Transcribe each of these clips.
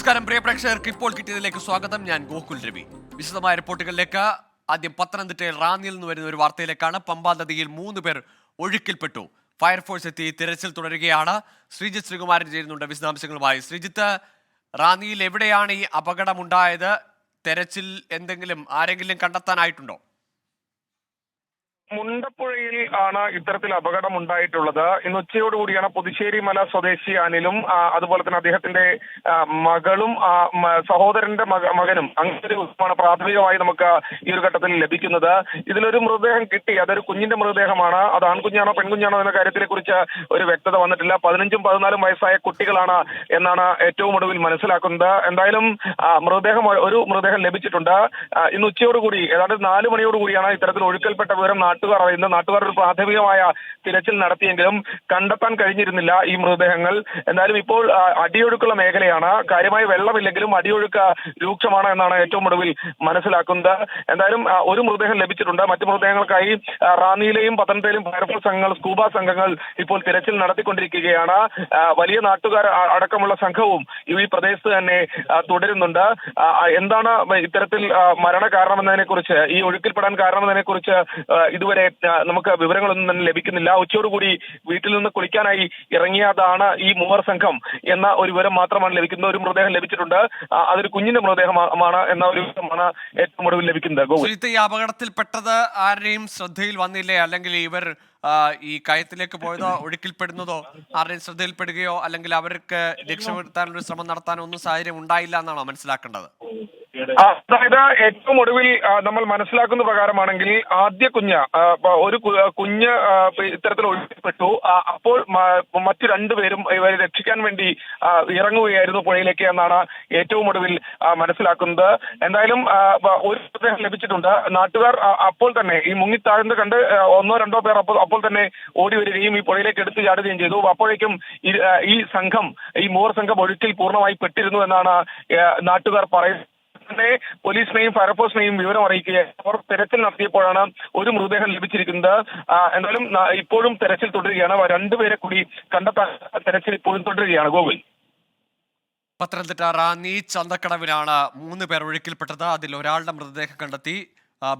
നമസ്കാരം പ്രിയ പ്രേക്ഷകർക്ക് ഇപ്പോൾ കിട്ടിയതിലേക്ക് സ്വാഗതം. ഞാൻ ഗോകുൽ രവി. വിശദമായ റിപ്പോർട്ടുകളിലേക്ക്. ആദ്യം പത്തനംതിട്ടയിൽ റാന്നിയിൽ നിന്ന് വരുന്ന ഒരു വാർത്തയിലേക്കാണ്. പമ്പാ നദിയിൽ മൂന്ന് പേർ ഒഴുക്കിൽപ്പെട്ടു. ഫയർഫോഴ്സ് എത്തി തിരച്ചിൽ തുടരുകയാണ്. ശ്രീജിത്ത് ശ്രീകുമാരൻ ചേരുന്നുണ്ട് വിശദാംശങ്ങളുമായി. ശ്രീജിത്ത് റാന്നിയിൽ എവിടെയാണ് ഈ അപകടമുണ്ടായത്? തെരച്ചിൽ എന്തെങ്കിലും ആരെങ്കിലും കണ്ടെത്താനായിട്ടുണ്ടോ? മുണ്ടപ്പുഴയിൽ ആണ് ഇത്തരത്തിൽ അപകടം ഉണ്ടായിട്ടുള്ളത് ഇന്ന് ഉച്ചയോടുകൂടിയാണ് പുതുശ്ശേരി മല സ്വദേശി അനിലും അതുപോലെ തന്നെ അദ്ദേഹത്തിന്റെ മകളും സഹോദരന്റെ മക- മകനും. അങ്ങനെ ഒരു വിവരമാണ് പ്രാഥമികമായി നമുക്ക് ഈ ഒരു ഘട്ടത്തിൽ ലഭിക്കുന്നത്. ഇതിലൊരു മൃതദേഹം കിട്ടി. അതൊരു കുഞ്ഞിന്റെ മൃതദേഹമാണ്. അത് ആൺകുഞ്ഞാണോ പെൺകുഞ്ഞാണോ എന്ന കാര്യത്തിനെ കുറിച്ച് ഒരു വ്യക്തത വന്നിട്ടില്ല. പതിനഞ്ചും പതിനാലും വയസ്സായ കുട്ടികളാണ് എന്നാണ് ഏറ്റവും ഒടുവിൽ മനസ്സിലാക്കുന്നത്. എന്തായാലും മൃതദേഹം ഒരു മൃതദേഹം ലഭിച്ചിട്ടുണ്ട്. ഇന്ന് ഉച്ചയോടുകൂടി ഏതാണ്ട് നാല് മണിയോടുകൂടിയാണ് ഇത്തരത്തിൽ ഒഴുക്കൽപ്പെട്ട വിവരം നാട്ടുകാർ അറിയുന്നത് നാട്ടുകാർ ഒരു പ്രാഥമികമായ തിരച്ചിൽ നടത്തിയെങ്കിലും കണ്ടെത്താൻ കഴിഞ്ഞിരുന്നില്ല ഈ മൃതദേഹങ്ങൾ. എന്തായാലും ഇപ്പോൾ അടിയൊഴുക്കുള്ള മേഖലയാണ്. കാര്യമായ വെള്ളമില്ലെങ്കിലും അടിയൊഴുക്ക് രൂക്ഷമാണ് എന്നാണ് ഏറ്റവും ഒടുവിൽ മനസ്സിലാക്കുന്നത്. എന്തായാലും ഒരു മൃതദേഹം ലഭിച്ചിട്ടുണ്ട്. മറ്റു മൃതദേഹങ്ങൾക്കായി റാന്നിയിലെയും പത്തനംതിട്ടയിലും ഫയർഫോഴ്സ് സംഘങ്ങൾ സ്കൂബ സംഘങ്ങൾ ഇപ്പോൾ തിരച്ചിൽ നടത്തിക്കൊണ്ടിരിക്കുകയാണ്. വലിയ നാട്ടുകാർ അടക്കമുള്ള സംഘവും ഈ പ്രദേശത്ത് തന്നെ തുടരുന്നുണ്ട്. എന്താണ് ഇത്തരത്തിൽ മരണ കാരണമെന്നതിനെ കുറിച്ച് ഈ ഒഴുക്കിൽപ്പെടാൻ കാരണമെന്നതിനെ കുറിച്ച് ഇതുവരെ ആ, നമുക്ക് വിവരങ്ങളൊന്നും തന്നെ ലഭിക്കുന്നില്ല. ഉച്ചയോടുകൂടി വീട്ടിൽ നിന്ന് കുളിക്കാനായി ഇറങ്ങിയതാണ് ഈ മൂവർ സംഘം എന്ന ഒരു വിവരം മാത്രമാണ് ലഭിക്കുന്നത്. ഒരു മൃതദേഹം ലഭിച്ചിട്ടുണ്ട്. അതൊരു കുഞ്ഞിന്റെ മൃതദേഹമാണ് എന്ന ഒരു വിവരമാണ് ഏറ്റവും ഒടുവിൽ ലഭിക്കുന്നത്. ഈ അപകടത്തിൽപ്പെട്ടത് ആരുടെയും ശ്രദ്ധയിൽ വന്നില്ലേ? അല്ലെങ്കിൽ ഇവർ ഈ കയത്തിലേക്ക് പോയതോ ഒഴുക്കിൽപ്പെടുന്നതോ ആരുടെയും ശ്രദ്ധയിൽപ്പെടുകയോ അല്ലെങ്കിൽ അവർക്ക് രക്ഷപ്പെടുത്താനുള്ള ശ്രമം നടത്താനോ ഒന്നും സാഹചര്യം ഉണ്ടായില്ല എന്നാണോ മനസ്സിലാക്കേണ്ടത്? അതായത് ഏറ്റവും ഒടുവിൽ നമ്മൾ മനസ്സിലാക്കുന്ന പ്രകാരമാണെങ്കിൽ ആദ്യ കുഞ്ഞ് ഒരു കുഞ്ഞ് ഇത്തരത്തിൽ ഒഴിപ്പെട്ടു അപ്പോൾ മറ്റു രണ്ടുപേരും ഇവരെ രക്ഷിക്കാൻ വേണ്ടി ഇറങ്ങുകയായിരുന്നു പുഴയിലേക്ക് എന്നാണ് ഏറ്റവും ഒടുവിൽ മനസ്സിലാക്കുന്നത്. എന്തായാലും ഒരു മൃതദേഹം ലഭിച്ചിട്ടുണ്ട്. നാട്ടുകാർ അപ്പോൾ തന്നെ ഈ മുങ്ങിത്താഴ്ന്നത് കണ്ട് ഒന്നോ രണ്ടോ പേർ അപ്പോൾ അപ്പോൾ തന്നെ ഓടി വരികയും ഈ പുഴയിലേക്ക് എടുത്തു ചാടുകയും ചെയ്തു. അപ്പോഴേക്കും ഈ- സംഘം ഈ മൂവർ സംഘം ഒഴുക്കിൽ പൂർണമായി പെട്ടിരുന്നു എന്നാണ് നാട്ടുകാർ പറയുന്നത്. തന്നെ പോലീസിനെയും ഫയർഫോഴ്സിനെയും വിവരം അറിയിക്കുകയാണ് അവർ തെരച്ചിൽ നടത്തിയപ്പോഴാണ് ഒരു മൃതദേഹം ലഭിച്ചിരിക്കുന്നത്. എന്തായാലും ഇപ്പോഴും തെരച്ചിൽ തുടരുകയാണ്. രണ്ടുപേരെ കൂടി കണ്ടെത്താൻ തെരച്ചിൽ ഇപ്പോഴും തുടരുകയാണ്. ഗോകുൽ. പത്തനംതിട്ട റാന്നി ചന്തക്കടവിലാണ് മൂന്ന് പേർ ഒഴുക്കിൽപ്പെട്ടത്. അതിൽ ഒരാളുടെ മൃതദേഹം കണ്ടെത്തി.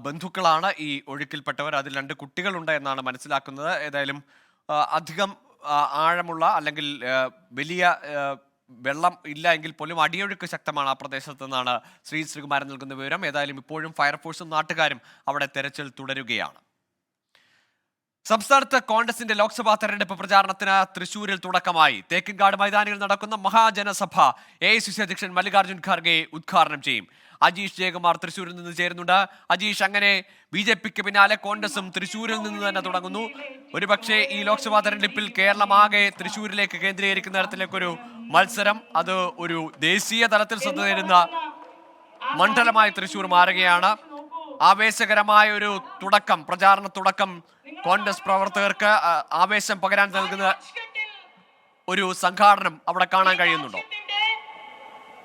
ബന്ധുക്കളാണ് ഈ ഒഴുക്കിൽപ്പെട്ടവർ. അതിൽ രണ്ട് കുട്ടികളുണ്ട് എന്നാണ് മനസ്സിലാക്കുന്നത്. ഏതായാലും അധികം ആഴമുള്ള അല്ലെങ്കിൽ വലിയ വെള്ളം ഇല്ല എങ്കിൽ പോലും അടിയൊഴുക്ക് ശക്തമാണ് ആ പ്രദേശത്ത് നിന്നാണ് ശ്രീ ശ്രീകുമാരൻ നൽകുന്ന വിവരം. ഏതായാലും ഇപ്പോഴും ഫയർഫോഴ്സും നാട്ടുകാരും അവിടെ തെരച്ചിൽ തുടരുകയാണ്. സംസ്ഥാനത്ത് കോൺഗ്രസിന്റെ ലോക്സഭാ തെരഞ്ഞെടുപ്പ് പ്രചാരണത്തിന് തൃശൂരിൽ തുടക്കമായി. തേക്കിൻകാട് മൈതാനിയിൽ നടക്കുന്ന മഹാജനസഭ എ ഐ സി സി അധ്യക്ഷൻ മല്ലികാർജുൻ ഖാർഗെ ഉദ്ഘാടനം ചെയ്യും. അജീഷ് ജയകുമാർ തൃശ്ശൂരിൽ നിന്ന് ചേരുന്നുണ്ട്. അജീഷ് അങ്ങനെ ബി ജെ പിക്ക് പിന്നാലെ കോൺഗ്രസും തൃശ്ശൂരിൽ നിന്ന് തന്നെ തുടങ്ങുന്നു. ഒരുപക്ഷെ ഈ ലോക്സഭാ തെരഞ്ഞെടുപ്പിൽ കേരളമാകെ തൃശ്ശൂരിലേക്ക് കേന്ദ്രീകരിക്കുന്ന തരത്തിലേക്കൊരു മത്സരം അത് ഒരു ദേശീയ തലത്തിൽ ശ്രദ്ധ നേരുന്ന മണ്ഡലമായി തൃശ്ശൂർ മാറുകയാണ്. ആവേശകരമായ ഒരു തുടക്കം പ്രചാരണ തുടക്കം കോൺഗ്രസ് പ്രവർത്തകർക്ക് ആവേശം പകരാൻ നൽകുന്ന ഒരു സംഘാടനം അവിടെ കാണാൻ കഴിയുന്നുണ്ടോ?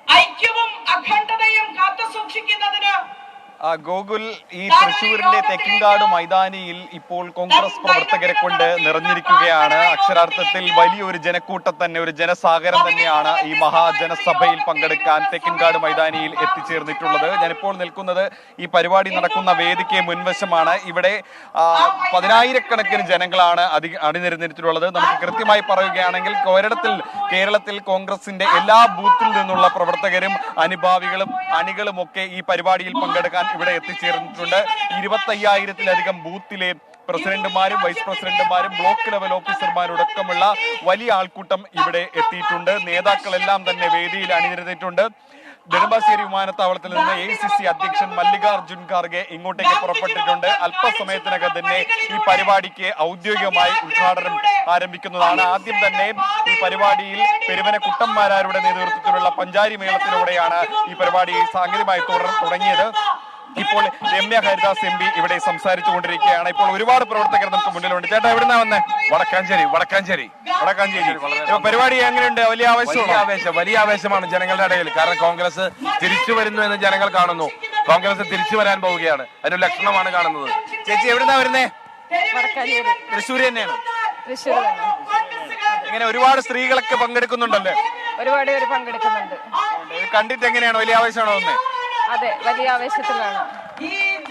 ഐക്യവും അഖണ്ഡതയും കാത്തു സൂക്ഷിക്കുന്നതിന് ഗോകുൽ ഈ തൃശൂരിന്റെ തെക്കിൻകാട് മൈതാനിയിൽ ഇപ്പോൾ കോൺഗ്രസ് പ്രവർത്തകരെ കൊണ്ട് നിറഞ്ഞിരിക്കുകയാണ്. അക്ഷരാർത്ഥത്തിൽ വലിയൊരു ജനക്കൂട്ടം തന്നെ ഒരു ജനസാഗരം തന്നെയാണ് ഈ മഹാജനസഭയിൽ പങ്കെടുക്കാൻ തെക്കിൻകാട് മൈതാനിയിൽ എത്തിച്ചേർന്നിട്ടുള്ളത്. ഞാനിപ്പോൾ നിൽക്കുന്നത് ഈ പരിപാടി നടക്കുന്ന വേദിക്ക് മുൻവശമാണ്. ഇവിടെ പതിനായിരക്കണക്കിന് ജനങ്ങളാണ് അധി അണിനിരന്നിട്ടുള്ളത്. നമുക്ക് കൃത്യമായി പറയുകയാണെങ്കിൽ ഒരിടത്തിൽ കേരളത്തിൽ കോൺഗ്രസിന്റെ എല്ലാ ബൂത്തിൽ നിന്നുള്ള പ്രവർത്തകരും അനുഭാവികളും അണികളും ഒക്കെ ഈ പരിപാടിയിൽ പങ്കെടുക്കാൻ ഇവിടെ എത്തിച്ചേർന്നിട്ടുണ്ട്. ഇരുപത്തയ്യായിരത്തിലധികം ബൂത്തിലെ പ്രസിഡന്റുമാരും വൈസ് പ്രസിഡന്റുമാരും ബ്ലോക്ക് ലെവൽ ഓഫീസർമാരടക്കമുള്ള വലിയ ആൾക്കൂട്ടം ഇവിടെ എത്തിയിട്ടുണ്ട്. നേതാക്കളെല്ലാം തന്നെ വേദിയിൽ അണിനിരന്നിട്ടുണ്ട് നെടുമ്പാശ്ശേരി വിമാനത്താവളത്തിൽ നിന്ന് എ സി സി അധ്യക്ഷൻ മല്ലികാർജുൻ ഖാർഗെ ഇങ്ങോട്ടേക്ക് പുറപ്പെട്ടിട്ടുണ്ട്. അല്പസമയത്തിനകം തന്നെ ഈ പരിപാടിക്ക് ഔദ്യോഗികമായി ഉദ്ഘാടനം ആരംഭിക്കുന്നതാണ്. ആദ്യം തന്നെ ഈ പരിപാടിയിൽ പെരുവന കുട്ടന്മാരാരുടെ നേതൃത്വത്തിലുള്ള പഞ്ചാരി മേളത്തിലൂടെയാണ് ഈ പരിപാടി സാങ്കേതികമായി തുടർ തുടങ്ങിയത്. ഇപ്പോൾ രമ്യ ഹരിദാസ് എം പി ഇവിടെ സംസാരിച്ചു കൊണ്ടിരിക്കുകയാണ് ഇപ്പോൾ ഒരുപാട് പ്രവർത്തകർ നമുക്ക് മുന്നിലുണ്ട്. ചേട്ടാ എവിടുന്നാ വന്നേ? വടക്കാഞ്ചേരി വടക്കാഞ്ചേരി വടക്കാഞ്ചേരി. ഇപ്പൊ പരിപാടി എങ്ങനെയുണ്ട്? വലിയ വലിയ ആവശ്യമാണ് ആവേശം വലിയ ആവേശമാണ് ജനങ്ങളുടെ ഇടയിൽ. കാരണം കോൺഗ്രസ് തിരിച്ചു വരുന്നു എന്ന് ജനങ്ങൾ കാണുന്നു. കോൺഗ്രസ് തിരിച്ചു വരാൻ പോവുകയാണ്. അതിനൊരു ലക്ഷണമാണ് കാണുന്നത്. ചേച്ചി എവിടുന്നാ വരുന്നേ? തൃശ്ശൂർ തന്നെയാണ്. തൃശ്ശൂർ ഇങ്ങനെ ഒരുപാട് സ്ത്രീകളൊക്കെ പങ്കെടുക്കുന്നുണ്ടല്ലേ? ഒരുപാട് പേര് പങ്കെടുക്കുന്നുണ്ട്. കണ്ടിട്ട് എങ്ങനെയാണ്? വലിയ ആവേശമാണോ തോന്നുന്നത് അതെ വലിയ ആവേശത്തിലാണ്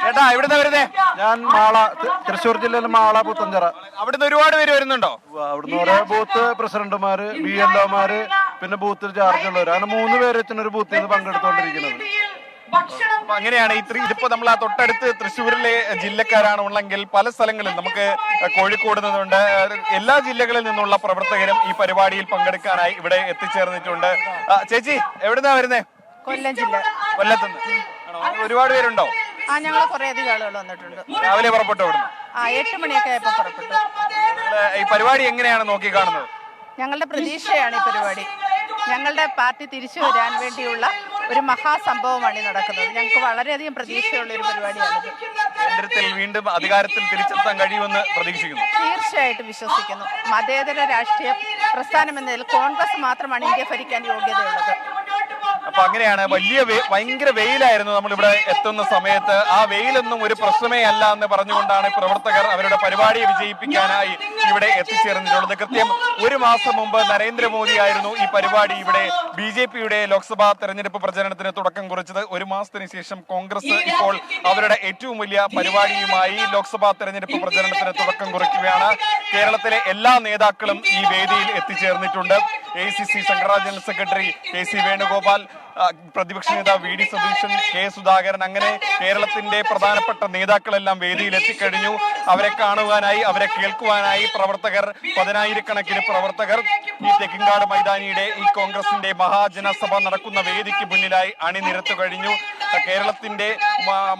ചേട്ടാ എവിടുന്ന വരുന്നേ. ഞാൻ മാള തൃശ്ശൂർ ജില്ലയിലെ മാള പുത്തഞ്ചിറ. അവിടുന്ന് ഒരുപാട് പേര് വരുന്നുണ്ടോ? അവിടുന്ന് കുറെ ബൂത്ത് പ്രസിഡന്റുമാര് ബി എൽ ഒമാര് പിന്നെ ബൂത്തിൽ ചാർജ് ഉള്ളവർ അങ്ങനെ മൂന്ന് പേര് വെച്ചാണ് ഒരു ബൂത്തിൽ നിന്ന് പങ്കെടുത്തോണ്ടിരിക്കുന്നത്. അങ്ങനെയാണ് ഇത്ര ഇതിപ്പോ നമ്മൾ ആ തൊട്ടടുത്ത് തൃശ്ശൂരിലെ ജില്ലക്കാരാണ് ഉള്ളെങ്കിൽ പല സ്ഥലങ്ങളിൽ നമുക്ക് കോഴിക്കോട് നിന്നുണ്ട്. എല്ലാ ജില്ലകളിൽ നിന്നുള്ള പ്രവർത്തകരും ഈ പരിപാടിയിൽ പങ്കെടുക്കാനായി ഇവിടെ എത്തിച്ചേർന്നിട്ടുണ്ട്. ചേച്ചി എവിടുന്നാ വരുന്നേ? കൊല്ലം ജില്ല. കൊല്ലത്തുനിന്ന്. ഒരുപാട് പേരുണ്ടോ? ആ ഞങ്ങൾ കുറെ അധികം ആളുകൾ വന്നിട്ടുണ്ട്. രാവിലെ പുറപ്പെട്ടു ആ എട്ട് മണിയൊക്കെ ആയപ്പോൾ പുറപ്പെട്ടു. നിങ്ങൾ ഈ പരിപാടി എങ്ങനെയാണ് നോക്കി കാണുന്നത് ഞങ്ങളുടെ പ്രതീക്ഷയാണ് ഈ പരിപാടി. ഞങ്ങളുടെ പാർട്ടി തിരിച്ചു വരാൻ വേണ്ടിയുള്ള ഒരു മഹാസംഭവമാണ് ഈ നടക്കുന്നത്. ഞങ്ങൾക്ക് വളരെയധികം പ്രതീക്ഷയുള്ള ഒരു പരിപാടിയാണ് കേന്ദ്രത്തിൽ വീണ്ടും അധികാരത്തിൽ തിരിച്ചെത്താൻ കഴിയുമെന്ന് പ്രതീക്ഷിക്കുന്നു. തീർച്ചയായിട്ടും വിശ്വസിക്കുന്നു. മതേതര രാഷ്ട്രീയ പ്രസ്ഥാനം എന്നതിൽ കോൺഗ്രസ് മാത്രമാണ് ഇന്ത്യ ഭരിക്കാൻ യോഗ്യതയുള്ളത്. അപ്പൊ അങ്ങനെയാണ്. വലിയ ഭയങ്കര വെയിലായിരുന്നു നമ്മൾ ഇവിടെ എത്തുന്ന സമയത്ത്. ആ വെയിലൊന്നും ഒരു പ്രശ്നമേ അല്ല എന്ന് പറഞ്ഞുകൊണ്ടാണ് പ്രവർത്തകർ അവരുടെ പരിപാടിയെ വിജയിപ്പിക്കാനായി ഇവിടെ എത്തിച്ചേർന്നിട്ടുള്ളത്. കൃത്യം ഒരു മാസം മുമ്പ് നരേന്ദ്രമോദി ആയിരുന്നു ഈ പരിപാടി ഇവിടെ ബി ജെ പിയുടെ ലോക്സഭാ തെരഞ്ഞെടുപ്പ് പ്രചരണത്തിന് തുടക്കം കുറിച്ചത്. ഒരു മാസത്തിന് ശേഷം കോൺഗ്രസ് ഇപ്പോൾ അവരുടെ ഏറ്റവും വലിയ പരിപാടിയുമായി ലോക്സഭാ തെരഞ്ഞെടുപ്പ് പ്രചരണത്തിന് തുടക്കം കുറിക്കുകയാണ്. കേരളത്തിലെ എല്ലാ നേതാക്കളും ഈ വേദിയിൽ എത്തിച്ചേർന്നിട്ടുണ്ട്. A C C general secretary K C Venugopal പ്രതിപക്ഷ നേതാവ് V D Satheesan K Sudhakaran അങ്ങനെ കേരളത്തിന്റെ പ്രധാനപ്പെട്ട നേതാക്കളെല്ലാം വേദിയിൽ എത്തിക്കഴിഞ്ഞു. അവരെ കാണുവാനായി അവരെ കേൾക്കുവാനായി പ്രവർത്തകർ പതിനായിരക്കണക്കിന് പ്രവർത്തകർ ഈ തെക്കിങ്കാട് മൈതാനിയുടെ ഈ കോൺഗ്രസിന്റെ മഹാജനസഭ നടക്കുന്ന വേദിക്ക് മുന്നിലായി അണിനിരത്തു കഴിഞ്ഞു. കേരളത്തിന്റെ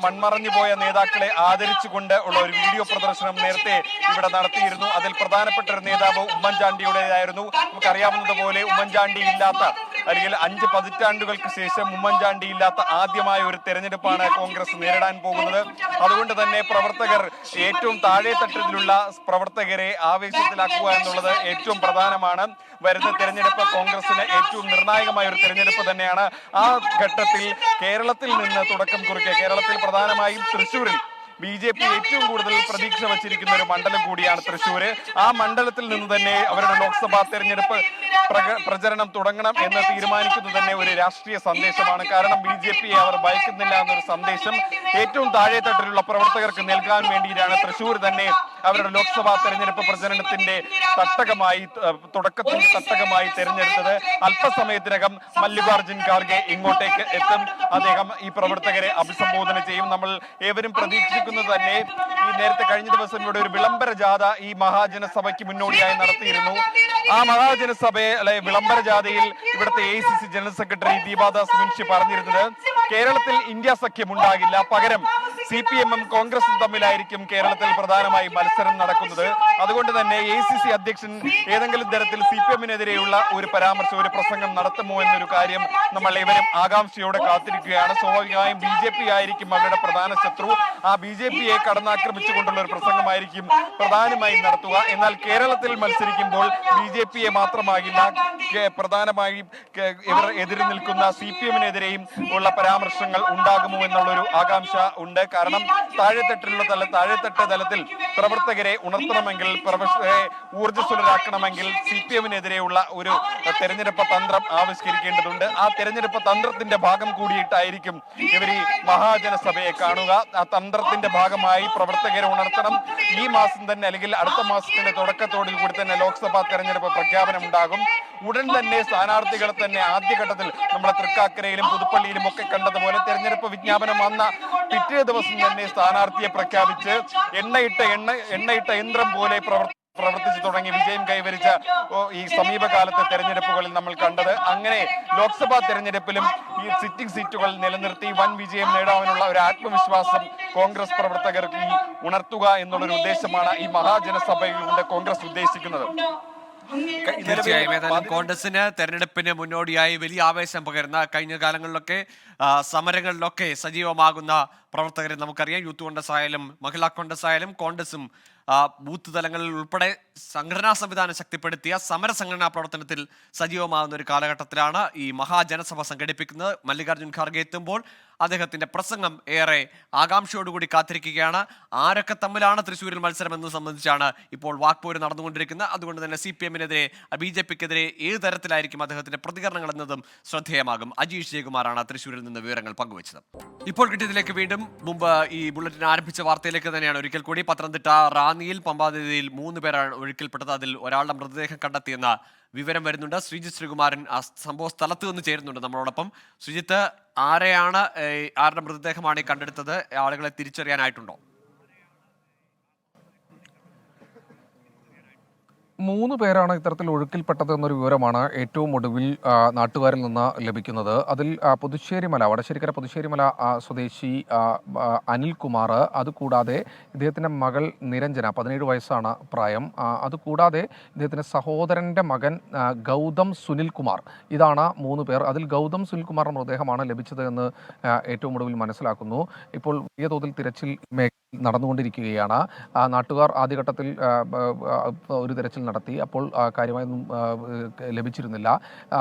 മൺമറഞ്ഞു പോയ നേതാക്കളെ ആദരിച്ചുകൊണ്ട് ഉള്ള ഒരു വീഡിയോ പ്രദർശനം നേരത്തെ ഇവിടെ നടത്തിയിരുന്നു. അതിൽ പ്രധാനപ്പെട്ട ഒരു നേതാവ് ഉമ്മൻചാണ്ടിയുടേതായിരുന്നു. നമുക്കറിയാവുന്നതുപോലെ ഉമ്മൻചാണ്ടി ഇല്ലാത്ത അല്ലെങ്കിൽ അഞ്ച് പതിറ്റാണ്ടുകൾക്ക് ശേഷം ഉമ്മൻചാണ്ടി ഇല്ലാത്ത ആദ്യമായ ഒരു തെരഞ്ഞെടുപ്പാണ് കോൺഗ്രസ് നേരിടാൻ പോകുന്നത്. അതുകൊണ്ട് തന്നെ പ്രവർത്തകർ ഏറ്റവും താഴെ തട്ടത്തിലുള്ള പ്രവർത്തകരെ ആവേശത്തിലാക്കുക എന്നുള്ളത് ഏറ്റവും പ്രധാനമാണ്. വരുന്ന തെരഞ്ഞെടുപ്പ് കോൺഗ്രസിന് ഏറ്റവും നിർണായകമായ ഒരു തെരഞ്ഞെടുപ്പ് തന്നെയാണ്. ആ ഘട്ടത്തിൽ കേരളത്തിൽ നിന്ന് തുടക്കം കുറിക്കുക. കേരളത്തിൽ പ്രധാനമായും തൃശ്ശൂരിൽ ബി ജെ പി ഏറ്റവും കൂടുതൽ പ്രതീക്ഷ വച്ചിരിക്കുന്ന ഒരു മണ്ഡലം കൂടിയാണ് തൃശ്ശൂര്. ആ മണ്ഡലത്തിൽ നിന്ന് തന്നെ അവരുടെ ലോക്സഭാ തെരഞ്ഞെടുപ്പ് പ്രചരണം തുടങ്ങണം എന്ന് തീരുമാനിക്കുന്നത് തന്നെ ഒരു രാഷ്ട്രീയ സന്ദേശമാണ്. കാരണം ബി ജെ പിയെ അവർ ഭയക്കുന്നില്ല എന്നൊരു സന്ദേശം ഏറ്റവും താഴെ തട്ടിലുള്ള പ്രവർത്തകർക്ക് നൽകാൻ വേണ്ടിയിട്ടാണ് തൃശ്ശൂർ തന്നെ അവരുടെ ലോക്സഭാ തെരഞ്ഞെടുപ്പ് പ്രചരണത്തിന്റെ തട്ടകമായി തുടക്കത്തിൽ തുടക്കത്തിന്റെ തട്ടകമായി തെരഞ്ഞെടുത്തത് അല്പസമയത്തിനകം മല്ലികാർജുൻ ഖാർഗെ ഇങ്ങോട്ടേക്ക് എത്തും. അദ്ദേഹം ഈ പ്രവർത്തകരെ അഭിസംബോധന ചെയ്യും. നമ്മൾ ഏവരും പ്രതീക്ഷിക്കുന്നത് തന്നെ ഈ നേരത്തെ കഴിഞ്ഞ ദിവസം ഇവിടെ ഒരു വിളംബര ജാഥ ഈ മഹാജനസഭയ്ക്ക് മുന്നോടിയായി നടത്തിയിരുന്നു. ആ മഹാജനസഭയെ അല്ലെ വിളംബര ജാഥയിൽ ഇവിടുത്തെ A C C general secretary Deepa Das Munshi പറഞ്ഞിരുന്നത് കേരളത്തിൽ ഇന്ത്യ സഖ്യം ഉണ്ടാകില്ല. പകരം സി പി എമ്മും കോൺഗ്രസും തമ്മിലായിരിക്കും കേരളത്തിൽ പ്രധാനമായി മത്സരം നടക്കുന്നത്. അതുകൊണ്ട് തന്നെ എ സി സി അധ്യക്ഷൻ ഏതെങ്കിലും തരത്തിൽ സി പി എമ്മിനെതിരെയുള്ള ഒരു പരാമർശം ഒരു പ്രസംഗം നടത്തുമോ എന്നൊരു കാര്യം നമ്മൾ ഇവരും ആകാംക്ഷയോടെ കാത്തിരിക്കുകയാണ്. സ്വാഭാവികമായും ബി ജെ പി ആയിരിക്കും അവരുടെ പ്രധാന ശത്രു. ആ ബി ജെ പിയെ കടന്നാക്രമിച്ചുകൊണ്ടുള്ള ഒരു പ്രസംഗമായിരിക്കും പ്രധാനമായും നടത്തുക. എന്നാൽ കേരളത്തിൽ മത്സരിക്കുമ്പോൾ ബി ജെ പിയെ മാത്രമാകില്ല പ്രധാനമായും ഇവർ എതിരെ നിൽക്കുന്ന സി പി എമ്മിനെതിരെയും ഉള്ള പരാമർശങ്ങൾ ഉണ്ടാകുമോ എന്നുള്ളൊരു ആകാംക്ഷ ഉണ്ട്. കാരണം താഴെത്തട്ടിലുള്ള തല താഴെത്തട്ട് തലത്തിൽ പ്രവർത്തകരെ ഉണർത്തണമെങ്കിൽ ഊർജസ്വലരാക്കണമെങ്കിൽ സി പി എമ്മിനെതിരെയുള്ള ഒരു തെരഞ്ഞെടുപ്പ് തന്ത്രം ആവിഷ്കരിക്കേണ്ടതുണ്ട്. ആ തെരഞ്ഞെടുപ്പ് തന്ത്രത്തിന്റെ ഭാഗം കൂടിയിട്ടായിരിക്കും ഇവർ ഈ മഹാജനസഭയെ കാണുക. ആ തന്ത്രത്തിന്റെ ഭാഗമായി പ്രവർത്തകരെ ഉണർത്തണം. ഈ മാസം തന്നെ അല്ലെങ്കിൽ അടുത്ത മാസത്തിന്റെ തുടക്കത്തോടു കൂടി തന്നെ ലോക്സഭാ തെരഞ്ഞെടുപ്പ് പ്രഖ്യാപനം ഉണ്ടാകും. ഉടൻ തന്നെ സ്ഥാനാർത്ഥികളെ തന്നെ ആദ്യഘട്ടത്തിൽ നമ്മുടെ തൃക്കാക്കരയിലും പുതുപ്പള്ളിയിലും ഒക്കെ കണ്ടതുപോലെ തെരഞ്ഞെടുപ്പ് വിജ്ഞാപനം വന്ന പിറ്റേ ദിവസം തന്നെ സ്ഥാനാർത്ഥിയെ പ്രഖ്യാപിച്ച് എണ്ണയിട്ട എണ്ണ എണ്ണയിട്ട യന്ത്രം പോലെ പ്രവർത്തി പ്രവർത്തിച്ചു തുടങ്ങി. വിജയം കൈവരിച്ച ഈ സമീപകാലത്തെ തെരഞ്ഞെടുപ്പുകളിൽ നമ്മൾ കണ്ടത് അങ്ങനെ ലോക്സഭാ തെരഞ്ഞെടുപ്പിലും ഈ സിറ്റിംഗ് സീറ്റുകൾ നിലനിർത്തി വൻ വിജയം നേടാനുള്ള ഒരു ആത്മവിശ്വാസം കോൺഗ്രസ് പ്രവർത്തകർക്ക് ഈ ഉണർത്തുക എന്നുള്ളൊരു ഉദ്ദേശമാണ് ഈ മഹാജനസഭയിലൂടെ കോൺഗ്രസ് ഉദ്ദേശിക്കുന്നത്. തീർച്ചയായും. ഏതായാലും കോൺഗ്രസിന് തെരഞ്ഞെടുപ്പിന് മുന്നോടിയായി വലിയ ആവേശം പകരുന്ന കഴിഞ്ഞ കാലങ്ങളിലൊക്കെ സമരങ്ങളിലൊക്കെ സജീവമാകുന്ന പ്രവർത്തകരെ നമുക്കറിയാം. യൂത്ത് കോൺഗ്രസ് ആയാലും മഹിളാ കോൺഗ്രസ് ആയാലും കോൺഗ്രസും ബൂത്ത് തലങ്ങളിൽ ഉൾപ്പെടെ സംഘടനാ സംവിധാനം ശക്തിപ്പെടുത്തിയ സമര സംഘടനാ പ്രവർത്തനത്തിൽ സജീവമാകുന്ന ഒരു കാലഘട്ടത്തിലാണ് ഈ മഹാജനസഭ സംഘടിപ്പിക്കുന്നത്. മല്ലികാർജുൻ ഖാർഗെ എത്തുമ്പോൾ അദ്ദേഹത്തിന്റെ പ്രസംഗം ഏറെ ആകാംക്ഷയോടുകൂടി കാത്തിരിക്കുകയാണ്. ആരൊക്കെ തമ്മിലാണ് തൃശ്ശൂരിൽ മത്സരം എന്നത് സംബന്ധിച്ചാണ് ഇപ്പോൾ വാക്പോര് നടന്നുകൊണ്ടിരിക്കുന്നത്. അതുകൊണ്ട് തന്നെ സി പി എമ്മിനെതിരെ ബി ജെ പിക്കെതിരെ ഏത് തരത്തിലായിരിക്കും അദ്ദേഹത്തിന്റെ പ്രതികരണങ്ങൾ എന്നതും ശ്രദ്ധേയമാകും. അജീഷ് ജയകുമാറാണ് തൃശ്ശൂരിൽ നിന്ന് വിവരങ്ങൾ പങ്കുവച്ചത്. ഇപ്പോൾ കിട്ടിയതിലേക്ക് വീണ്ടും മുമ്പ് ഈ ബുള്ളറ്റിൻ ആരംഭിച്ച വാർത്തയിലേക്ക് തന്നെയാണ് ഒരിക്കൽ കൂടി. പത്തനംതിട്ട റാന്നിയിൽ പമ്പാതിരിയിൽ മൂന്ന് പേരാണ് ഒഴുക്കിൽപ്പെട്ടത് അതിൽ ഒരാളുടെ മൃതദേഹം കണ്ടെത്തിയെന്ന വിവരം വരുന്നുണ്ട്. ശ്രീജിത്ത് ശ്രീകുമാരൻ ആ സംഭവ സ്ഥലത്ത് നിന്ന് ചേരുന്നുണ്ട് നമ്മളോടൊപ്പം. ശ്രീജിത്ത് ആരെയാണ് ആരുടെ മൃതദേഹമാണ് ഈ കണ്ടെടുത്തത്? ആളുകളെ തിരിച്ചറിയാനായിട്ടുണ്ടോ? മൂന്ന് പേരാണ് ഇത്തരത്തിൽ ഒഴുക്കിൽപ്പെട്ടത് എന്നൊരു വിവരമാണ് ഏറ്റവും ഒടുവിൽ നാട്ടുകാരിൽ നിന്ന് ലഭിക്കുന്നത്. അതിൽ പുതുശ്ശേരിമല വടശ്ശേരിക്കര പുതുശ്ശേരിമല മല സ്വദേശി അനിൽകുമാർ അതുകൂടാതെ ഇദ്ദേഹത്തിന്റെ മകൾ നിരഞ്ജന പതിനേഴ് വയസ്സാണ് പ്രായം. അതുകൂടാതെ ഇദ്ദേഹത്തിന്റെ സഹോദരന്റെ മകൻ ഗൗതം സുനിൽകുമാർ. ഇതാണ് മൂന്ന് പേർ. അതിൽ ഗൗതം സുനിൽകുമാറിന്റെ മൃതദേഹമാണ് ലഭിച്ചത് എന്ന് ഏറ്റവും ഒടുവിൽ മനസ്സിലാക്കുന്നു. ഇപ്പോൾ വലിയ തോതിൽ തിരച്ചിൽ മേഖല നടന്നുകൊണ്ടിരിക്കുകയാണ്. ആ, നാട്ടുകാർ ആദ്യഘട്ടത്തിൽ ഒരു തിരച്ചിൽ നടത്തി. അപ്പോൾ കാര്യമായി കാര്യമായൊന്നും ലഭിച്ചിരുന്നില്ല.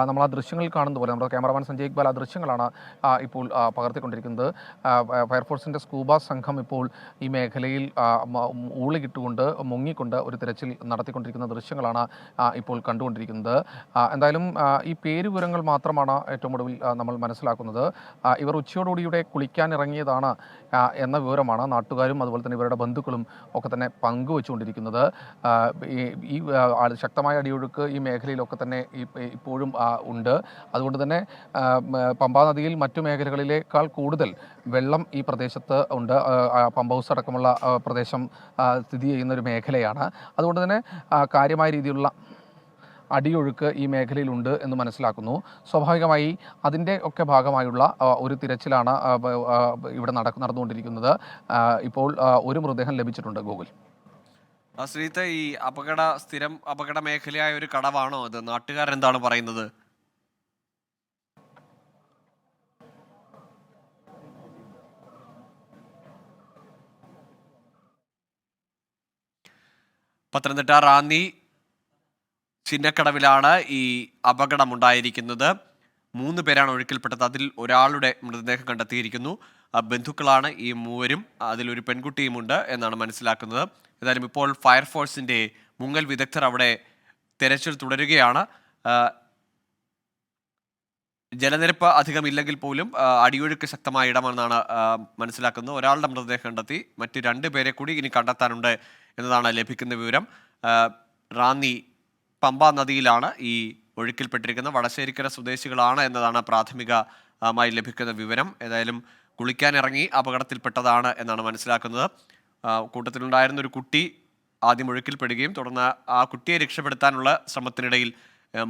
നമ്മൾ ആ ദൃശ്യങ്ങളിൽ കാണുന്ന പോലെ നമ്മുടെ ക്യാമറമാൻ സഞ്ജയ് ഇക്ബാൽ ആ ദൃശ്യങ്ങളാണ് ഇപ്പോൾ പകർത്തിക്കൊണ്ടിരിക്കുന്നത്. ഫയർഫോഴ്സിന്റെ സ്കൂബ സംഘം ഇപ്പോൾ ഈ മേഖലയിൽ ഊളികിട്ടുകൊണ്ട് മുങ്ങിക്കൊണ്ട് ഒരു തിരച്ചിൽ നടത്തിക്കൊണ്ടിരിക്കുന്ന ദൃശ്യങ്ങളാണ് ഇപ്പോൾ കണ്ടുകൊണ്ടിരിക്കുന്നത്. എന്തായാലും ഈ പേരുവിവരങ്ങൾ മാത്രമാണ് ഏറ്റവും ഒടുവിൽ നമ്മൾ മനസ്സിലാക്കുന്നത്. ഇവർ ഉച്ചയോടുകൂടിയുടെ കുളിക്കാൻ ഇറങ്ങിയതാണ് എന്ന വിവരമാണ് നാട്ടുകാരും അതുപോലെ തന്നെ ഇവരുടെ ബന്ധുക്കളും ഒക്കെ തന്നെ പങ്കുവെച്ചുകൊണ്ടിരിക്കുന്നത്. ഈ- ശക്തമായ അടിയൊഴുക്ക് ഈ മേഖലയിലൊക്കെ തന്നെ ഇപ്പോഴും ഉണ്ട്. അതുകൊണ്ട് തന്നെ പമ്പാ നദിയിൽ മറ്റു മേഖലകളിലേക്കാൾ കൂടുതൽ വെള്ളം ഈ പ്രദേശത്ത് ഉണ്ട്. പമ്പ ഹൗസ് അടക്കമുള്ള പ്രദേശം സ്ഥിതി ചെയ്യുന്ന ഒരു മേഖലയാണ്. അതുകൊണ്ട് തന്നെ കാര്യമായ രീതിയിലുള്ള അടിയൊഴുക്ക് ഈ മേഖലയിലുണ്ട് എന്ന് മനസ്സിലാക്കുന്നു. സ്വാഭാവികമായി അതിന്റെ ഒക്കെ ഭാഗമായുള്ള ഒരു തിരച്ചിലാണ് ഇവിടെ നട നടന്നുകൊണ്ടിരിക്കുന്നത്. ഇപ്പോൾ ഒരു മൃതദേഹം ലഭിച്ചിട്ടുണ്ട് ഗൂഗിൾ. ശ്രീത്ത ഈ അപകട സ്ഥിരം അപകട മേഖലയായ ഒരു കടവാണോ അത്? നാട്ടുകാർ എന്താണ് പറയുന്നത്? പത്തനംതിട്ട റാന്നി ചിന്നക്കടവിലാണ് ഈ അപകടമുണ്ടായിരിക്കുന്നത്. മൂന്ന് പേരാണ് ഒഴുക്കിൽപ്പെട്ടത്. അതിൽ ഒരാളുടെ മൃതദേഹം കണ്ടെത്തിയിരിക്കുന്നു. ബന്ധുക്കളാണ് ഈ മൂവരും. അതിലൊരു പെൺകുട്ടിയുമുണ്ട് എന്നാണ് മനസ്സിലാക്കുന്നത്. ഏതായാലും ഇപ്പോൾ ഫയർഫോഴ്സിന്റെ മുങ്ങൽ വിദഗ്ധർ അവിടെ തെരച്ചിൽ തുടരുകയാണ്. ജലനിരപ്പ് അധികം ഇല്ലെങ്കിൽ പോലും അടിയൊഴുക്ക് ശക്തമായ ഇടമാണെന്നാണ് മനസ്സിലാക്കുന്നത്. ഒരാളുടെ മൃതദേഹം കണ്ടെത്തി മറ്റ് രണ്ട് പേരെ കൂടി ഇനി കണ്ടെത്താനുണ്ട് എന്നതാണ് ലഭിക്കുന്ന വിവരം. റാന്നി പമ്പ നദിയിലാണ് ഈ ഒഴുക്കിൽപ്പെട്ടിരിക്കുന്ന വടശ്ശേരിക്കര സ്വദേശികളാണ് എന്നതാണ് പ്രാഥമികമായി ലഭിക്കുന്ന വിവരം. ഏതായാലും കുളിക്കാനിറങ്ങി അപകടത്തിൽപ്പെട്ടതാണ് എന്നാണ് മനസ്സിലാക്കുന്നത്. കൂട്ടത്തിലുണ്ടായിരുന്ന ഒരു കുട്ടി ആദ്യം ഒഴുക്കിൽപ്പെടുകയും തുടർന്ന് ആ കുട്ടിയെ രക്ഷപ്പെടുത്താനുള്ള ശ്രമത്തിനിടയിൽ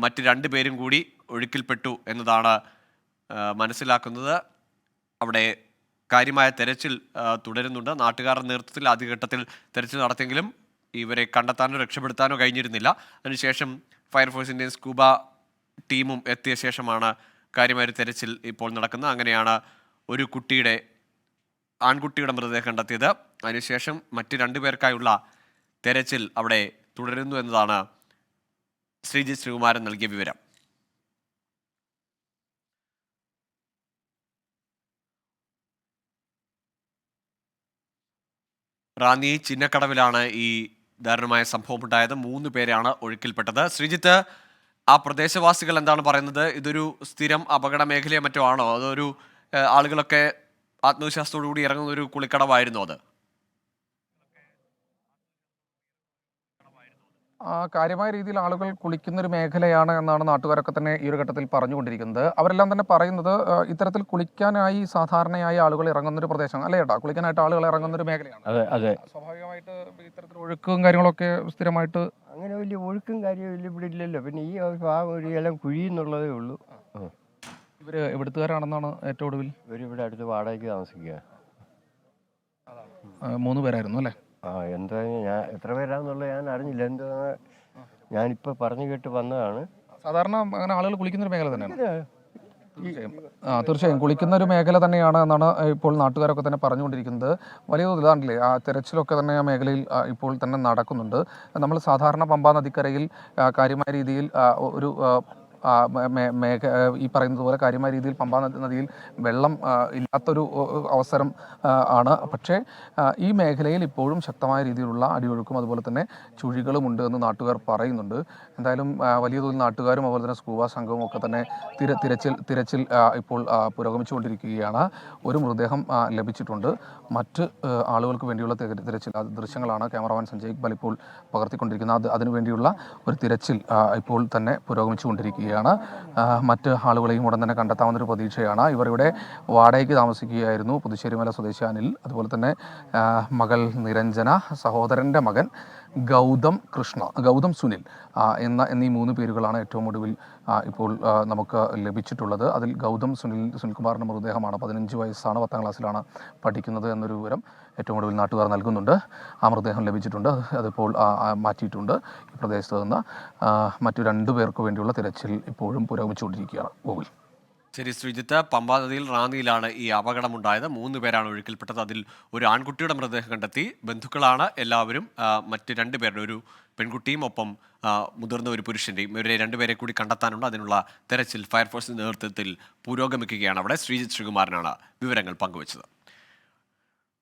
മറ്റ് രണ്ട് പേരും കൂടി ഒഴുക്കിൽപ്പെട്ടു എന്നതാണ് മനസ്സിലാക്കുന്നത്. അവിടെ കാര്യമായ തെരച്ചിൽ തുടരുന്നുണ്ട്. നാട്ടുകാരുടെ നേതൃത്വത്തിൽ ആദ്യഘട്ടത്തിൽ തെരച്ചിൽ നടത്തിയെങ്കിലും ഇവരെ കണ്ടെത്താനോ രക്ഷപ്പെടുത്താനോ കഴിഞ്ഞിരുന്നില്ല. അതിനുശേഷം ഫയർഫോഴ്സിന്റെയും സ്കൂബ ടീമും എത്തിയ ശേഷമാണ് കാര്യമായ തെരച്ചിൽ ഇപ്പോൾ നടക്കുന്നത്. അങ്ങനെയാണ് ഒരു കുട്ടിയുടെ ആൺകുട്ടിയുടെ മൃതദേഹം കണ്ടെത്തിയത്. അതിനുശേഷം മറ്റ് രണ്ടു പേർക്കായുള്ള തെരച്ചിൽ അവിടെ തുടരുന്നു എന്നതാണ് ശ്രീജിത് ശ്രീകുമാരൻ നൽകിയ വിവരം. റാന്നി ചിന്നക്കടവിലാണ് ഈ ദാരുണമായ സംഭവം ഉണ്ടായത്. മൂന്ന് പേരെയാണ് ഒഴുക്കിൽപ്പെട്ടത്. ശ്രീജിത്ത് ആ പ്രദേശവാസികൾ എന്താണ് പറയുന്നത്? ഇതൊരു സ്ഥിരം അപകട മേഖലയോ മറ്റോ ആണോ? അതൊരു ആളുകളൊക്കെ ആത്മവിശ്വാസത്തോടു കൂടി ഇറങ്ങുന്ന ഒരു കുളിക്കടവായിരുന്നു അത്? കാര്യമായ രീതിയിൽ ആളുകൾ കുളിക്കുന്ന ഒരു മേഖലയാണ് എന്നാണ് നാട്ടുകാരൊക്കെ തന്നെ ഈ ഒരു ഘട്ടത്തിൽ പറഞ്ഞുകൊണ്ടിരിക്കുന്നത്. അവരെല്ലാം തന്നെ പറയുന്നത് ഇത്തരത്തിൽ കുളിക്കാനായി സാധാരണയായി ആളുകൾ ഇറങ്ങുന്ന ഒരു പ്രദേശം അല്ലേ ഏട്ടാ? കുളിക്കാനായിട്ട് ആളുകൾ ഇറങ്ങുന്ന ഒരു മേഖലയാണ്. അതെ അതെ. സ്വാഭാവികമായിട്ട് ഇത്തരത്തിൽ ഒഴുക്കും കാര്യങ്ങളൊക്കെ സ്ഥിരമായിട്ട് അങ്ങനെ വലിയ ഒഴുക്കും കാര്യവും വലിയ ഇവിടെ ഇല്ലല്ലോ. പിന്നെ ഈ ഭാഗം ഒരു ഇലം കുഴി എന്നുള്ളതേ ഉള്ളൂ ഇവർ എവിടുത്തുകാരാണെന്നാണ് ഏറ്റവും ഒടുവിൽ? ഇവരിവിടെ അടുത്ത് വാടകയ്ക്ക് താമസിക്കുക. ആ, മൂന്ന് പേരായിരുന്നു അല്ലേ? ആ എന്താ ഞാൻ എത്ര പേരാന്നുള്ളത് ഞാൻ അറിഞ്ഞില്ല. എന്താ ഞാനിപ്പോൾ പറഞ്ഞു കേട്ട് വന്നതാണ്. സാധാരണ അങ്ങനെ ആളുകൾ കുളിക്കുന്ന ഒരു മേഖല തന്നെയാണ്. ആ തീർച്ചയായും. കുളിക്കുന്ന ഒരു മേഖല തന്നെയാണ് എന്നാണ് ഇപ്പോൾ നാട്ടുകാരൊക്കെ തന്നെ പറഞ്ഞുകൊണ്ടിരിക്കുന്നത്. വലിയ ഇതാണല്ലേ ആ തെരച്ചിലൊക്കെ തന്നെ ആ മേഖലയിൽ ഇപ്പോൾ തന്നെ നടക്കുന്നുണ്ട്. നമ്മൾ സാധാരണ പമ്പാ നദിക്കരയിൽ കാര്യമായ രീതിയിൽ ഒരു ഈ പറയുന്നത് പോലെ കാര്യമായ രീതിയിൽ പമ്പാ നദിയിൽ വെള്ളം ഇല്ലാത്തൊരു അവസരം ആണ്. പക്ഷേ ഈ മേഖലയിൽ ഇപ്പോഴും ശക്തമായ രീതിയിലുള്ള അടിയൊഴുക്കും അതുപോലെ തന്നെ ചുഴികളും ഉണ്ട് എന്ന് നാട്ടുകാർ പറയുന്നുണ്ട്. എന്തായാലും വലിയ തോതിൽ നാട്ടുകാരും അതുപോലെ തന്നെ സ്കൂബ സംഘവും ഒക്കെ തന്നെ തിര തിരച്ചിൽ തിരച്ചിൽ ഇപ്പോൾ പുരോഗമിച്ചുകൊണ്ടിരിക്കുകയാണ്. ഒരു മൃതദേഹം ലഭിച്ചിട്ടുണ്ട്. മറ്റ് ആളുകൾക്ക് വേണ്ടിയുള്ള തിര- തിരച്ചിൽ ദൃശ്യങ്ങളാണ് ക്യാമറമാൻ സഞ്ജയ് ഇക്ബാൽ ഇപ്പോൾ പകർത്തിക്കൊണ്ടിരിക്കുന്നത്. അത് അതിനുവേണ്ടിയുള്ള ഒരു തിരച്ചിൽ ഇപ്പോൾ തന്നെ പുരോഗമിച്ചുകൊണ്ടിരിക്കുകയാണ്. ആ, മറ്റ് ആളുകളെയും ഉടൻ തന്നെ കണ്ടെത്താമെന്നൊരു പ്രതീക്ഷയാണ്. ഇവർ ഇവിടെ വാടകയ്ക്ക് താമസിക്കുകയായിരുന്നു പുതുശ്ശേരിമല സ്വദേശി അനിൽ. അതുപോലെ തന്നെ മകൾ നിരഞ്ജന സഹോദരന്റെ മകൻ ഗൗതം കൃഷ്ണ ഗൗതം സുനിൽ എന്ന എന്നീ മൂന്ന് പേരുകളാണ് ഏറ്റവും ഒടുവിൽ ഇപ്പോൾ നമുക്ക് ലഭിച്ചിട്ടുള്ളത്. അതിൽ ഗൗതം സുനിൽ സുനിൽകുമാറിന്റെ മൃതദേഹമാണ്. പതിനഞ്ച് വയസ്സാണ് പത്താം ക്ലാസ്സിലാണ് പഠിക്കുന്നത് എന്നൊരു വിവരം. ഏറ്റവും ഒടുവിൽ നാട്ടുകാർ നൽകുന്നുണ്ട്. ആ മൃതദേഹം ലഭിച്ചിട്ടുണ്ട്. അതിപ്പോൾ മാറ്റിയിട്ടുണ്ട്. ഈ പ്രദേശത്ത് നിന്ന് മറ്റു രണ്ടു പേർക്ക് വേണ്ടിയുള്ള തിരച്ചിൽ ഇപ്പോഴും പുരോഗമിച്ചുകൊണ്ടിരിക്കുകയാണ് ഗൂഗിൾ ശരി ശ്രീജിത്ത്. പമ്പാ നദിയിൽ റാന്നിയിലാണ് ഈ അപകടമുണ്ടായത്. മൂന്ന് പേരാണ് ഒഴുക്കിൽപ്പെട്ടത്. അതിൽ ഒരു ആൺകുട്ടിയുടെ മൃതദേഹം കണ്ടെത്തി. ബന്ധുക്കളാണ് എല്ലാവരും മറ്റ് രണ്ട് പേരുടെ ഒരു പെൺകുട്ടിയും ഒപ്പം മുതിർന്ന ഒരു പുരുഷന്റെയും ഇവരെ രണ്ടുപേരെ കൂടി കണ്ടെത്താനുണ്ട്. അതിനുള്ള തെരച്ചിൽ ഫയർഫോഴ്സിന്റെ നേതൃത്വത്തിൽ പുരോഗമിക്കുകയാണ് അവിടെ. ശ്രീജിത്ത് ശ്രീകുമാരനാണ് വിവരങ്ങൾ പങ്കുവച്ചത്.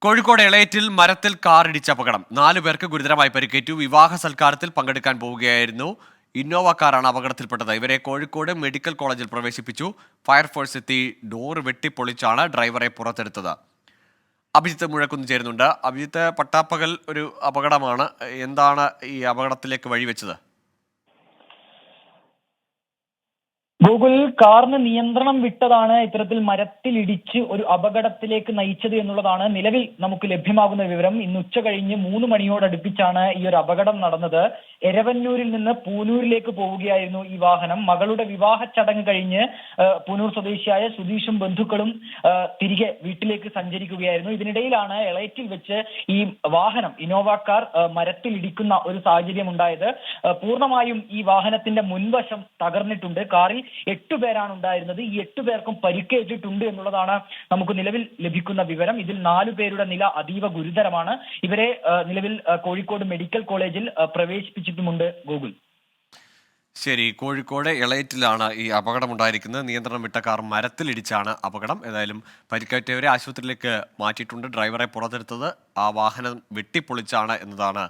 കോഴിക്കോട് എളയറ്റിൽ മരത്തിൽ കാറിടിച്ച അപകടം. നാലു പേർക്ക് ഗുരുതരമായി പരിക്കേറ്റു. വിവാഹ സൽക്കാരത്തിൽ പങ്കെടുക്കാൻ പോവുകയായിരുന്നു. ഇന്നോവ കാറാണ് അപകടത്തിൽപ്പെട്ടത്. ഇവരെ കോഴിക്കോട് മെഡിക്കൽ കോളേജിൽ പ്രവേശിപ്പിച്ചു. ഫയർഫോഴ്സ് എത്തി ഡോർ വെട്ടിപ്പൊളിച്ചാണ് ഡ്രൈവറെ പുറത്തെടുത്തത്. അഭിജിത്ത് മുഴക്കുന്ന് ചേരുന്നുണ്ട്. അഭിജിത്ത് പട്ടാപ്പകൽ ഒരു അപകടമാണ്. എന്താണ് ഈ അപകടത്തിലേക്ക് വഴിവെച്ചത്? ഗൂഗിൾ കാറിന് നിയന്ത്രണം വിട്ടതാണ് ഇത്തരത്തിൽ മരത്തിൽ ഇടിച്ച് ഒരു അപകടത്തിലേക്ക് നയിച്ചത് എന്നുള്ളതാണ് നിലവിൽ നമുക്ക് ലഭ്യമാകുന്ന വിവരം. ഇന്ന് ഉച്ച കഴിഞ്ഞ് മൂന്ന് മണിയോടടുപ്പിച്ചാണ് ഈ ഒരു അപകടം നടന്നത്. എരവന്നൂരിൽ നിന്ന് പൂനൂരിലേക്ക് പോവുകയായിരുന്നു ഈ വാഹനം. മകളുടെ വിവാഹ ചടങ്ങ് കഴിഞ്ഞ് പൂനൂർ സ്വദേശിയായ സുധീഷും ബന്ധുക്കളും തിരികെ വീട്ടിലേക്ക് സഞ്ചരിക്കുകയായിരുന്നു. ഇതിനിടയിലാണ് എളയറ്റിൽ വെച്ച് ഈ വാഹനം ഇന്നോവ കാർ മരത്തിലിടിക്കുന്ന ഒരു സാഹചര്യം ഉണ്ടായത് പൂർണമായും ഈ വാഹനത്തിന്റെ മുൻവശം തകർന്നിട്ടുണ്ട്. കാറിൽ എട്ടു പേരാണ് ഉണ്ടായിരുന്നത്. ഈ എട്ടു പേർക്കും പരിക്കേറ്റിട്ടുണ്ട് എന്നുള്ളതാണ് നമുക്ക് നിലവിൽ ലഭിക്കുന്ന വിവരം. ഇതിൽ നാലു പേരുടെ നില അതീവ ഗുരുതരമാണ്. ഇവരെ നിലവിൽ കോഴിക്കോട് മെഡിക്കൽ കോളേജിൽ പ്രവേശിപ്പിച്ചിട്ടുമുണ്ട് ഗൂഗിൾ. ശരി കോഴിക്കോട് എളയറ്റിലാണ് ഈ അപകടം ഉണ്ടായിരിക്കുന്നത് നിയന്ത്രണം വിട്ട കാർ മരത്തിലിടിച്ചാണ് അപകടം. ഏതായാലും പരിക്കേറ്റവരെ ആശുപത്രിയിലേക്ക് മാറ്റിയിട്ടുണ്ട്. ഡ്രൈവറെ പുറത്തെടുത്തത് ആ വാഹനം വെട്ടിപ്പൊളിച്ചാണ് എന്നതാണ്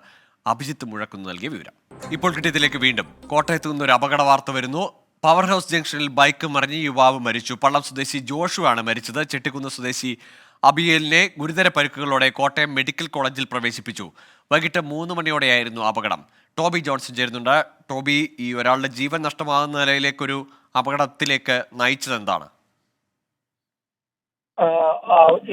അഭിജിത്ത് മുഴക്കുന്ന് നൽകിയ വിവരം. ഇപ്പോൾ കിട്ടിയതിലേക്ക് വീണ്ടും കോട്ടയത്ത് നിന്ന് ഒരു അപകട വാർത്ത വരുന്നു. പവർ ഹൗസ് ജംഗ്ഷനിൽ ബൈക്ക് മറിഞ്ഞ് യുവാവ് മരിച്ചു. പള്ളം സ്വദേശി ജോഷുവാണ് മരിച്ചത്. ചെട്ടിക്കുന്ന് സ്വദേശി അബിയലിനെ ഗുരുതര പരിക്കുകളോടെ കോട്ടയം മെഡിക്കൽ കോളേജിൽ പ്രവേശിപ്പിച്ചു. വൈകിട്ട് മൂന്ന് മണിയോടെയായിരുന്നു അപകടം. ടോബി ജോൺസൺ ചേരുന്നുണ്ട്. ടോബി ഈ ഒരാളുടെ ജീവൻ നഷ്ടമാകുന്ന നിലയിലേക്കൊരു അപകടത്തിലേക്ക് നയിച്ചത് എന്താണ്?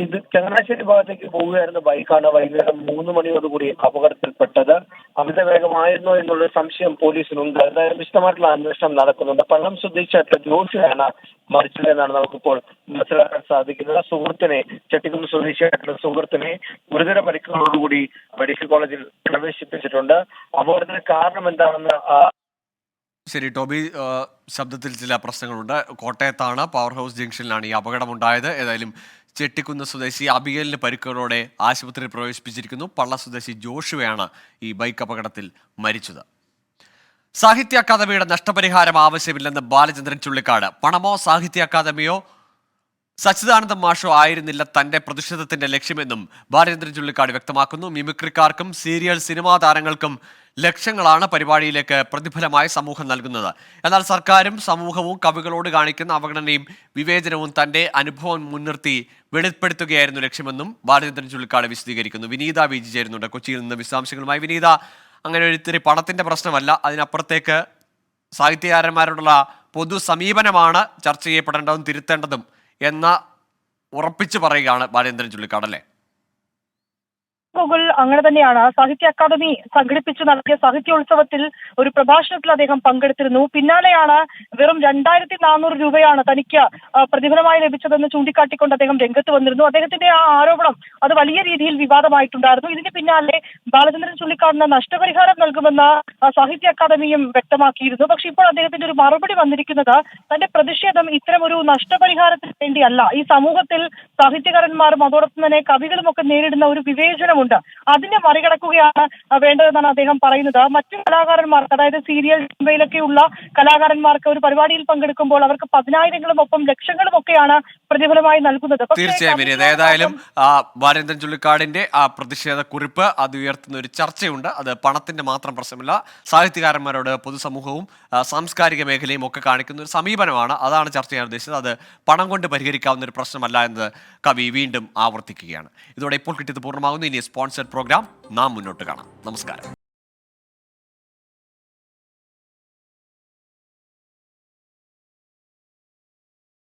ഇത് ചങ്ങനാശ്ശേരി ഭാഗത്തേക്ക് പോവുകയായിരുന്ന ബൈക്കാണ്. വൈകുന്നേരം മൂന്ന് മണിയോടുകൂടി അപകടത്തിൽപ്പെട്ടത്. അമിത വേഗമായിരുന്നോ എന്നുള്ള സംശയം പോലീസിനുണ്ട്. എന്തായാലും വിശദമായിട്ടുള്ള അന്വേഷണം നടക്കുന്നുണ്ട്. പള്ളം സ്വദേശിയായിട്ടുള്ള ജോസിയാണ് മരിച്ചതെന്നാണ് നമുക്കിപ്പോൾ മനസ്സിലാക്കാൻ സാധിക്കുന്നത്. സുഹൃത്തിനെ ചെട്ടിക്കുന്ന് സ്വദേശിയായിട്ടുള്ള സുഹൃത്തിനെ ഗുരുതര പരിക്കുകളോടുകൂടി മെഡിക്കൽ കോളേജിൽ പ്രവേശിപ്പിച്ചിട്ടുണ്ട്. അപകടത്തിന് കാരണം എന്താണെന്ന് ശരി ടോബി ശബ്ദത്തിൽ ചില പ്രശ്നങ്ങളുണ്ട്. കോട്ടയത്താണ് പവർ ഹൗസ് ജംഗ്ഷനിലാണ് ഈ അപകടമുണ്ടായത്. ഏതായാലും ചെട്ടിക്കുന്ന് സ്വദേശി അബിയലിന് പരിക്കുകളോടെ ആശുപത്രിയിൽ പ്രവേശിപ്പിച്ചിരിക്കുന്നു. പള്ള സ്വദേശി ജോഷുവയാണ് ഈ ബൈക്ക് അപകടത്തിൽ മരിച്ചത്. സാഹിത്യ അക്കാദമിയുടെ നഷ്ടപരിഹാരം ആവശ്യമില്ലെന്ന് ബാലചന്ദ്രൻ ചുള്ളിക്കാട്. പണമോ സാഹിത്യ അക്കാദമിയോ സച്ചിദാനന്ദ മാഷോ ആയിരുന്നില്ല തന്റെ പ്രതിഷേധത്തിന്റെ ലക്ഷ്യമെന്നും ബാലചന്ദ്രൻ ചുള്ളിക്കാട് വ്യക്തമാക്കുന്നു. മിമിക്രിക്കാർക്കും സീരിയൽ സിനിമാ താരങ്ങൾക്കും ലക്ഷങ്ങളാണ് പരിപാടിയിലേക്ക് പ്രതിഫലമായി സമൂഹം നൽകുന്നത്. എന്നാൽ സർക്കാരും സമൂഹവും കവികളോട് കാണിക്കുന്ന അവഗണനയും വിവേചനവും തന്റെ അനുഭവം മുൻനിർത്തി വെളിപ്പെടുത്തുകയായിരുന്നു ലക്ഷ്യമെന്നും ബാലചന്ദ്രൻ ചുള്ളിക്കാട് വിശദീകരിക്കുന്നു. വിനീത വിജി ചേരുന്നുണ്ട്. കൊച്ചിയിൽ നിന്ന് വിശദാംശങ്ങളുമായി വിനീത. അങ്ങനെ ഒരു ഇത്തിരി പണത്തിന്റെ പ്രശ്നമല്ല. അതിനപ്പുറത്തേക്ക് സാഹിത്യകാരന്മാരോടുള്ള പൊതു സമീപനമാണ് ചർച്ച ചെയ്യപ്പെടേണ്ടതും തിരുത്തേണ്ടതും. എന്ന ഉറപ്പിച്ച് പറയുകയാണ് ബാലേന്ദ്രൻ ചുള്ളിക്കാട് അല്ലേ? ഗോകുൽ അങ്ങനെ തന്നെയാണ്. സാഹിത്യ അക്കാദമി സംഘടിപ്പിച്ചു നടത്തിയ സാഹിത്യോത്സവത്തിൽ ഒരു പ്രഭാഷണത്തിൽ അദ്ദേഹം പങ്കെടുത്തിരുന്നു. പിന്നാലെയാണ് വെറും രണ്ടായിരത്തി നാനൂറ് രൂപയാണ് തനിക്ക് പ്രതിഫലമായി ലഭിച്ചതെന്ന് ചൂണ്ടിക്കാട്ടിക്കൊണ്ട് അദ്ദേഹം രംഗത്ത് വന്നിരുന്നു. അദ്ദേഹത്തിന്റെ ആ ആരോപണം അത് വലിയ രീതിയിൽ വിവാദമായിട്ടുണ്ടായിരുന്നു. ഇതിന് പിന്നാലെ ബാലചന്ദ്രൻ ചുള്ളിക്കാടിന് നഷ്ടപരിഹാരം നൽകുമെന്ന് സാഹിത്യ അക്കാദമിയും വ്യക്തമാക്കിയിരുന്നു. പക്ഷെ ഇപ്പോൾ അദ്ദേഹത്തിന്റെ ഒരു മറുപടി വന്നിരിക്കുന്നത് തന്റെ പ്രതിഷേധം ഇത്തരം ഒരു നഷ്ടപരിഹാരത്തിന് വേണ്ടിയല്ല. ഈ സമൂഹത്തിൽ സാഹിത്യകാരന്മാരും അതോടൊപ്പം തന്നെ കവികളുമൊക്കെ നേരിടുന്ന ഒരു വിവേചനമുണ്ട്. അതിനെ മറികടക്കുകയാണ് വേണ്ടതെന്നാണ് അദ്ദേഹം പറയുന്നത്. മറ്റു കലാകാരന്മാർക്ക് അതായത് സീരിയൽ സിനിമയിലൊക്കെയുള്ള കലാകാരന്മാർക്ക് ഒരു പരിപാടിയിൽ പങ്കെടുക്കുമ്പോൾ അവർക്ക് പതിനായിരങ്ങളും ഒപ്പം ലക്ഷങ്ങളും ഒക്കെയാണ് പ്രതിഫലമായി നൽകുന്നത്. തീർച്ചയായും ഏതായാലും ആ, ബാലേന്ദ്രൻ ചുള്ളിക്കാടിന്റെ ആ പ്രതിഷേധ കുറിപ്പ് അത് ഉയർത്തുന്ന ഒരു ചർച്ചയുണ്ട്. അത് പണത്തിന്റെ മാത്രം പ്രശ്നമല്ല സാഹിത്യകാരന്മാരോട് പൊതുസമൂഹവും സാംസ്കാരിക മേഖലയും ഒക്കെ കാണിക്കുന്ന ഒരു സമീപനമാണ്. അതാണ് ചർച്ച ചെയ്യാൻ ഉദ്ദേശിച്ചത്. അത് പണം കൊണ്ട് പരിഹരിക്കാവുന്ന ഒരു പ്രശ്നമല്ല എന്ന് കവി വീണ്ടും ആവർത്തിക്കുകയാണ്. ഇതോടെ ഇപ്പോൾ കിട്ടിയത് പൂർണമാകുന്നു. ഇനി സ്പോൺസർഡ് പ്രോഗ്രാം നാം മുന്നോട്ട് കാണാം. നമസ്കാരം.